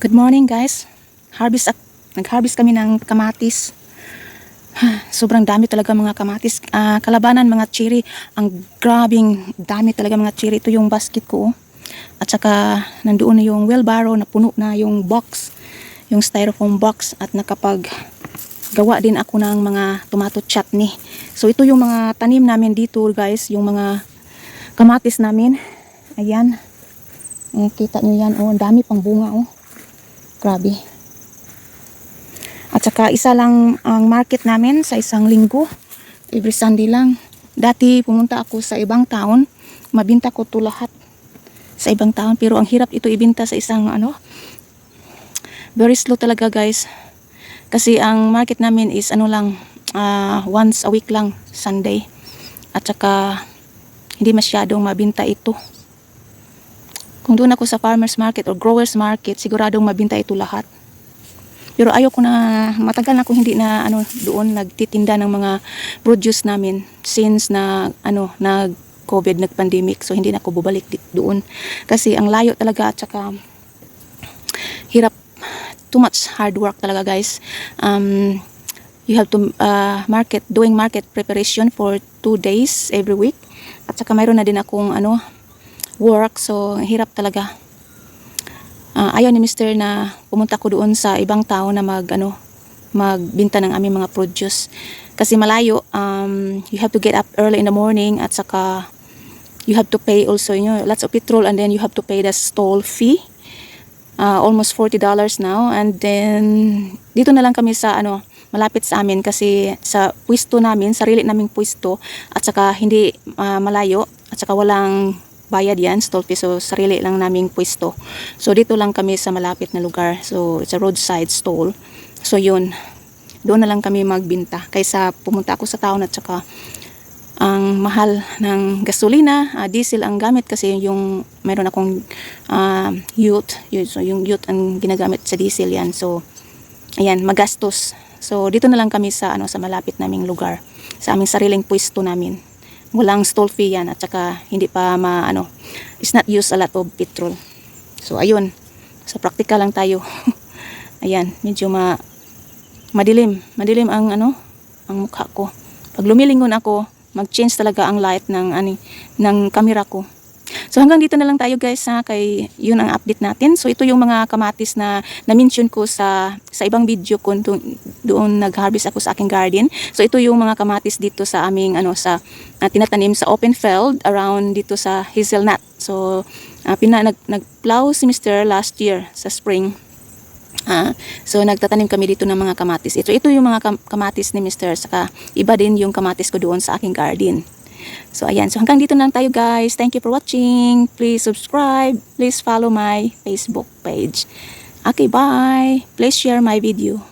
Good morning guys. Harvest ak- nag-harvest kami ng kamatis. Sobrang dami talaga mga kamatis. Ah, kalabanan mga cherry. Ang grabing dami talaga mga cherry. Ito yung basket ko. oh. At saka nandoon na yung wheelbarrow na puno na yung box. Yung styrofoam box. At nakapag gawa din ako ng mga tomato chutney. So ito yung mga tanim namin dito guys. Yung mga kamatis namin. Ayan. Eh, kita nyo yan. Oh, dami pang bunga oh. Grabe. At saka isa lang ang market namin sa isang linggo. Every Sunday lang. Dati pumunta ako sa ibang town. Mabinta ko to lahat sa ibang town. Pero ang hirap ito ibinta sa isang ano. Very slow talaga guys. Kasi ang market namin is ano lang. ah, once a week lang. Sunday. At saka hindi masyadong mabinta ito. Kung doon ako sa farmer's market or grower's market, siguradong mabinta ito lahat. Pero ayoko na, matagal na ako hindi na ano, doon nagtitinda ng mga produce namin since na ano, nag COVID, nag pandemic. So hindi na ako bubalik doon. Kasi ang layo talaga at saka hirap, too much hard work talaga guys. Um, you have to uh, market, doing market preparation for two days every week. At saka mayroon na din akong ano, work. So, hirap talaga. Ah, ayaw ni Mr. na pumunta ko doon sa ibang tao na mag, ano, magbinta ng aming mga produce. Kasi malayo, um, you have to get up early in the morning at saka you have to pay also, you know, lots of petrol and then you have to pay the stall fee. Ah, almost $40 now. And then, dito na lang kami sa, ano, malapit sa amin kasi sa pwesto namin, sarili naming pwesto at saka hindi ah, malayo at saka walang bayad yan, stall fee. So, sarili lang naming pwesto. So, dito lang kami sa malapit na lugar. So, it's a roadside stall. So, yun. Doon na lang kami magbinta. Kaysa pumunta ako sa town at saka ang mahal ng gasolina, ah, diesel ang gamit kasi yung meron akong ah, youth, yun, so yung youth ang ginagamit sa diesel yan. So, ayan, magastos. So, dito na lang kami sa ano sa malapit naming lugar, sa aming sariling pwesto namin. Walang stall fee yan at saka hindi pa ma ano, it's not use a lot of petrol. So, ayun. Sa practical lang tayo. ayan, medyo ma madilim, madilim ang ano, ang mukha ko. Pag lumilingon ako, mag-change talaga ang light ng ani ng camera ko. So hanggang dito na lang tayo guys ha, kay yun ang update natin. So ito yung mga kamatis na na-mention ko sa sa ibang video ko doon, doon nag-harvest ako sa aking garden. So ito yung mga kamatis dito sa aming ano sa ah, tinatanim sa open field around dito sa hazelnut. So ah, pina nag nagplow si Mr. last year sa spring. Ah, so nagtatanim kami dito ng mga kamatis. Ito ito yung mga kam- kamatis ni Mr. Saka iba din yung kamatis ko doon sa aking garden. So ayan, so hanggang dito na lang tayo guys. Thank you for watching. Please subscribe. Please follow my Facebook page. Okay, bye. Please share my video.